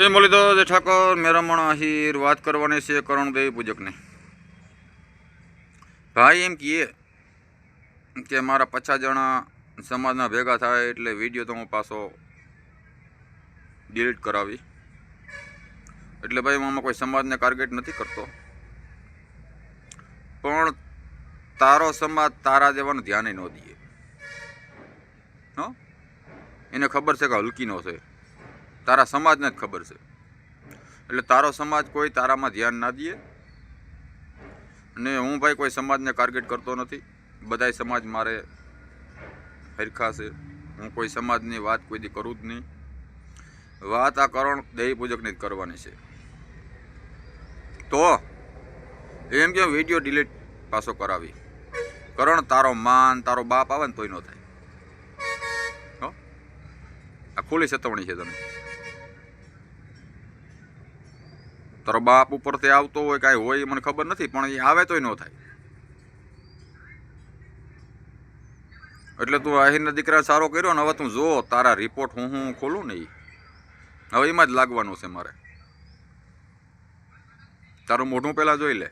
તો જે ઠાકોર મેરામણ આહિર, વાત કરવાની છે કરણદેવી પૂજકની. ભાઈ એમ કહીએ કે મારા પચાસ જણા સમાજના ભેગા થાય એટલે વીડિયો તો હું પાછો ડિલીટ કરાવી. એટલે ભાઈ હું આમાં કોઈ સમાજને ટાર્ગેટ નથી કરતો. પણ તારો સમાજ તારા જેવાનું ધ્યાન ન દઈએ. એને ખબર છે કે હલકી નો છે. તારા સમાજને જ ખબર છે. એટલે તારો સમાજ કોઈ તારામાં ધ્યાન ના દે. અને હું ભાઈ કોઈ સમાજને ટાર્ગેટ કરતો નથી. બધાય સમાજ મારે હરખા છે. હું કોઈ સમાજની વાત કોઈ દી કરું જ નહીં. વાત આ કરણ દેવી પૂજકની જ કરવાની છે. તો એમ કે વીડિયો ડિલીટ પાછો કરાવી? કરણ તારો માન, તારો બાપ આવે ને તોય ન થાય. આ ખુલ્લી સતવણી છે તને. તારો બાપ ઉપરથી આવતો હોય, કાંઈ હોય, એ મને ખબર નથી, પણ એ આવે તોય ન થાય. એટલે તું આહિરના દીકરા સારો કર્યો ને હવે તું જો, તારા રિપોર્ટ હું હું ખોલું ને. હવે એમાં જ લાગવાનું છે મારે. તારું મોઢું પહેલાં જોઈ લે.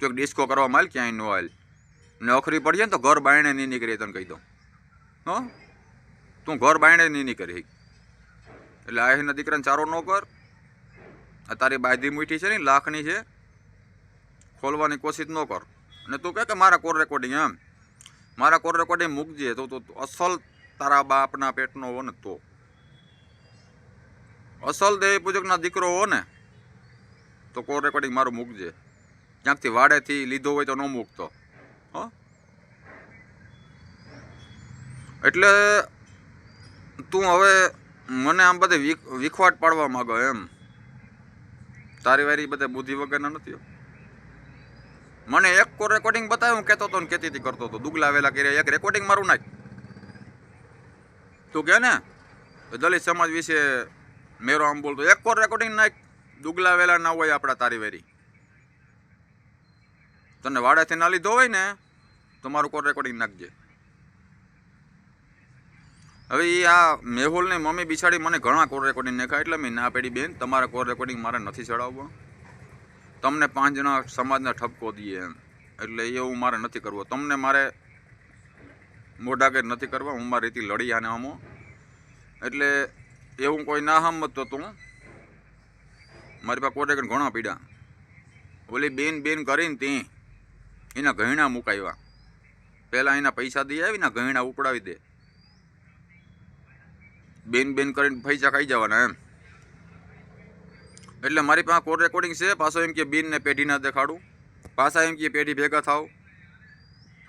જો ડિસ્કો કરવા માલ ક્યાંય નો આવેલ. ને અખરી પડીએ ને તો ઘર બાયણે નહીં નીકળી તને કહી દઉં. હો? તું ઘર બાયણે નહીં નીકળી. એટલે આહિરના દીકરાને ચારો ન કર. આ તારી બાયધી મીઠી છે ને, લાખની છે. ખોલવાની કોશિશ ન કર. અને તું કહે કે મારા કોર રેકોર્ડિંગ એમ. મારા કોર રેકોર્ડિંગ મૂકજે તો તું અસલ તારા બાપના પેટનો હો ને તો. અસલ દેવી પૂજકના દીકરો હો ને તો કોર રેકોર્ડિંગ મારું મૂકજે. ક્યાંકથી વાડેથી લીધો હોય તો ન મૂકતો. હો? એટલે તું હવે મને આમ બધે વિખવાટ પાડવા માગો એમ. તારી વારી બધા બુદ્ધિ વગરના નથી મને એક કો રેકોર્ડિંગ બતાવ્યું, હું કહેતો હતો ને કહેતી કરતો હતો. દુગલા વેલા કર્યા, એક રેકોર્ડિંગ મારું નાખ. તું કહે ને દલિત સમાજ વિશે મેરો આમ બોલતો, એક કોર રેકોર્ડિંગ નાખ. દુગલા વેલા ના હોય આપણા તારી વેરી. તને વાડાથી ના લીધો હોય ને, તો મારું કોર રેકોર્ડિંગ નાખજે. હવે એ આ મેહુલની મમ્મી બિછાડી મને ઘણા કોર રેકોર્ડિંગ નાખ્યા. એટલે મેં ના પેડી બેન, તમારા કોર રેકોર્ડિંગ મારે નથી ચડાવવો. તમને પાંચ જણા સમાજને ઠપકો દઈએ એમ. એટલે એવું મારે નથી કરવો. તમને મારે મોઢા કે નથી કરવા, હું મારી રીતે લડી આને આમો એટલે એવું કોઈ ના હમતો તું. મારી પાસે કોર રેકોર્ડ ઘણા પીડા. ઓલી બેન બેન કરીને તે. એના ઘણા મુકાવ્યા પહેલાં એના પૈસા દઈ આવીને ઘણા ઉપડાવી દે. બેન બેન કરીને પૈસા ખાઈ જવાના એમ. એટલે મારી પાસે કોડ રેકોર્ડિંગ છે, પાછો એમ કે બેનને પેઢી ના દેખાડું. પાછા એમ કે પેઢી ભેગા થાવ.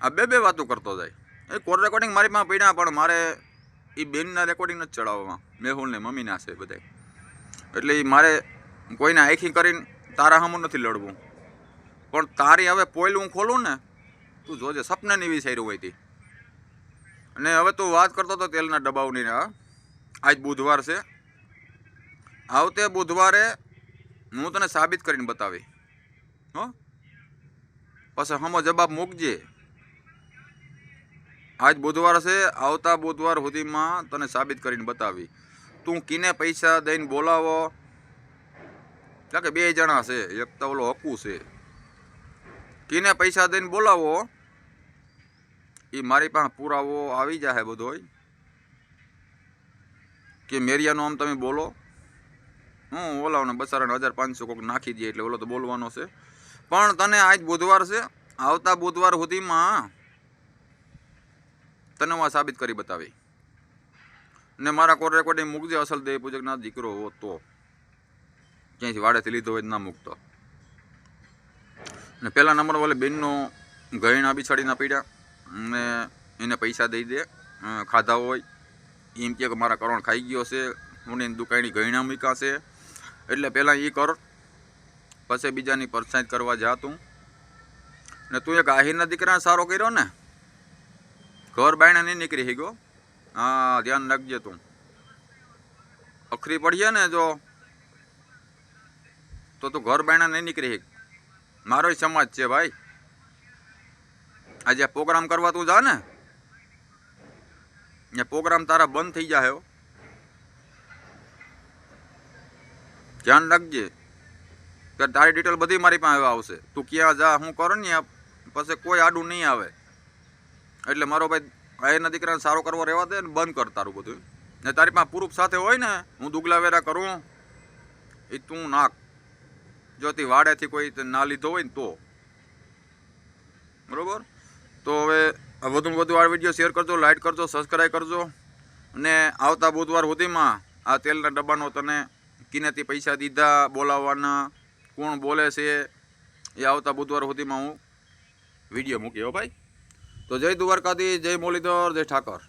આ બે બે વાતો કરતો જાય. એ કોડ રેકોર્ડિંગ મારી પાસે પડ્યા, પણ મારે એ બેનના રેકોર્ડિંગ જ ચડાવવામાં. મેહુલને મમ્મીના છે બધા એટલે એ મારે કોઈને આખી કરીને તારા સામું નથી લડવું. પણ તારી હવે પોઈલ હું ખોલું ને, તું જોજે, સપનાની વિચાર્યું હોય તી અને હવે તું વાત કરતો હતો તેલના ડબ્બાઓની હા? આજ બુધવાર છે. આવતે બુધવારે હું તને સાબિત કરીને બતાવી. હો? પછી હમો જવાબ મૂકજે. આજ બુધવાર છે, આવતા બુધવાર સુધીમાં તને સાબિત કરીને બતાવી. તું કિને પૈસા દઈને બોલાવો? કારણ કે બે જણા છે, એક તો ઓલો હકુ છે. કિને પૈસા દઈને બોલાવો? એ મારી પાસે પુરાવો આવી જાય બધોય. કે મેરિયાનું આમ તમે બોલો. હું ઓલાઓને બસારાને હજાર પાંચસો કોક નાખી દઈએ એટલે ઓલો તો બોલવાનો છે. પણ તને આજ બુધવાર છે, આવતા બુધવાર સુધીમાં તને હું સાબિત કરી બતાવી. ને મારા કોર રેકોર્ડિંગ મૂકજે, અસલ દેવ પૂજકના દીકરો હો તો. ક્યાંયથી વાડેથી લીધો હોય ના મૂકતો. ને પહેલા નંબર વાલે બેનનો ગયણા બિછાડીના પીડ્યા. ને એને પૈસા દઈ દે ખાધા હોય. એમ કે મારા કરણ ખાઈ ગયો છે, હું એની દુકાની ગયણા મૂક્યા એટલે પહેલાં એ કર, પછી બીજાની પરસાઈત કરવા જા તું. ને તું એક આહિરના દીકરાને સારો કર્યો ને. ઘર બાયણે નહીં નીકળી ગયો હા, ધ્યાન રાખજે તું. અખરી પડીએ ને જો, તો તું ઘર બાયણા નહીં નીકળી મારો સમાજ છે ભાઈ. આજે પ્રોગ્રામ કરવા તું જા ને. ને પ્રોગ્રામ તારા બંધ થઈ જાય ધ્યાન રાખજે કે તારી ડિટેલ બધી મારી પાસે આવશે. તું ક્યાં જા, હું કરો ને પછી કોઈ આડું નહીં આવે. એટલે મારો ભાઈ એના દીકરાને સારો કરવો રહેવા દે ને બંધ કર તારું બધું. ને તારી પાસે પ્રૂફ સાથે હોય ને, હું દુગલા વેરા કરું. એ તું નાખ. જો તે વાડેથી કોઈ ના લીધો હોય ને તો. બરોબર? તો હવે વધુમાં વધુ આ વીડિયો શેર કરજો લાઇક કરજો સબસ્ક્રાઈબ કરજો. અને આવતા બુધવાર સુધીમાં આ તેલના ડબ્બાનો તને કિનેથી પૈસા દીધા બોલાવવાના, કોણ બોલે છે, એ આવતા બુધવાર સુધીમાં હું વીડિયો મૂક્યો ભાઈ. તો જય દ્વારકાથી જય મોલીધર જય ઠાકર.